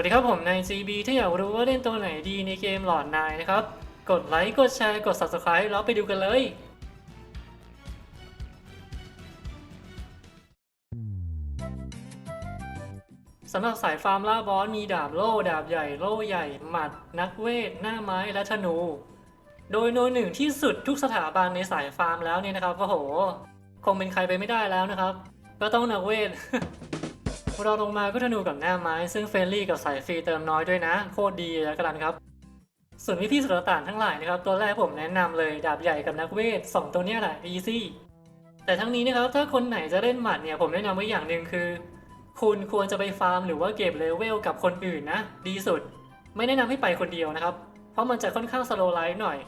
วัสดีครับผมใน GB ถ้าอยากรู้ว่าเล่นตัวไหนดีในเกมหลอดนายนะครับ กดไลค์ กดแชร์ กด Subscribe แล้วไปดูกันเลย สำหรับสายฟาร์มล่าบอส มีดาบโล่ ดาบใหญ่ โล่ใหญ่ หมัด นักเวท หน้าไม้ และธนู โดยโนหนึ่งที่สุดทุกสถาบันในสายฟาร์มแล้วเนี่ยนะครับ โอ้โห คงเป็นใครไปไม่ได้แล้วนะครับ ก็ต้องนักเวท เราลงมาก็ธนูกับหน้าไม้ ซึ่งเฟรนลี่กับสายฟรีเติมน้อยด้วยนะ โคตรดีแล้วกันครับ ส่วนพี่พี่สุลต่านทั้งหลายนะครับ ตัวแรกผมแนะนำเลยดาบใหญ่กับนักเวทสองตัวนี้แหละ easy แต่ทั้งนี้นะครับถ้าคนไหนจะเล่นหมัดเนี่ยผมแนะนำไว้อย่างหนึ่งคือ คุณควรจะไปฟาร์มหรือว่าเก็บเลเวลกับคนอื่นนะ ดีสุด ไม่แนะนำให้ไปคนเดียวนะครับ เพราะมันจะค่อนข้างสโลไลฟ์หน่อย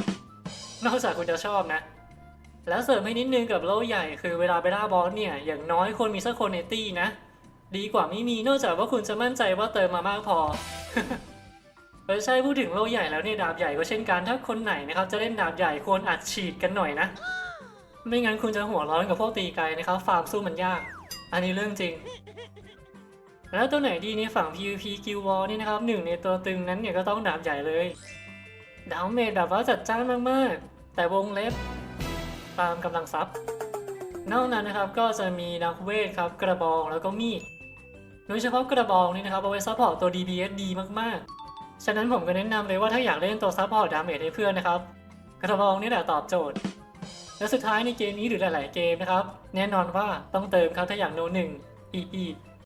นอกจากคุณจะชอบนะ แล้วเสริมให้นิดนึงกับโล่ใหญ่คือเวลาไปล่าบอสเนี่ยอย่างน้อยควรมีสักคนในตี้นะ ดีกว่าไม่มีนอกจากว่าคุณจะมั่นใจว่าเติมมามากพอเออใช่พูดถึงโลใหญ่แล้วเนี่ยดาบใหญ่ก็เช่นกันถ้าคนไหนนะครับจะเล่นดาบใหญ่ควรอัดฉีดกันหน่อยนะ ไม่งั้นคุณจะหัวร้อนกับพวกตีไกลนะครับ ฟาร์มสู้มันยาก อันนี้เรื่องจริง แล้วตัวไหนดีในฝั่ง PVP Guild War นี่นะครับหนึ่งในตัวตึงนั้นเนี่ยก็ต้องดาบใหญ่เลยดาวเมจแบบว่าจัดจ้านมากๆ แต่วงเล็บ ตามกำลังทรัพย์ นอกนั้นนะครับก็จะมีนักเวทครับกระบองแล้วก็มีด โดยเฉพาะกระบองนี่นะครับเอาไว้ซัพพอร์ตตัว DPS ดีมากๆ ฉะนั้นผมก็แนะนำเลยว่าถ้าอยากเล่นตัวซัพพอร์ตดาเมจให้เพื่อนนะครับ กระบองนี่แหละตอบโจทย์ และสุดท้ายในเกมนี้หรือหลาย ๆ เกมนะครับ แน่นอนว่าต้องเติมครับถ้าอยากโนหนึ่งอีกอี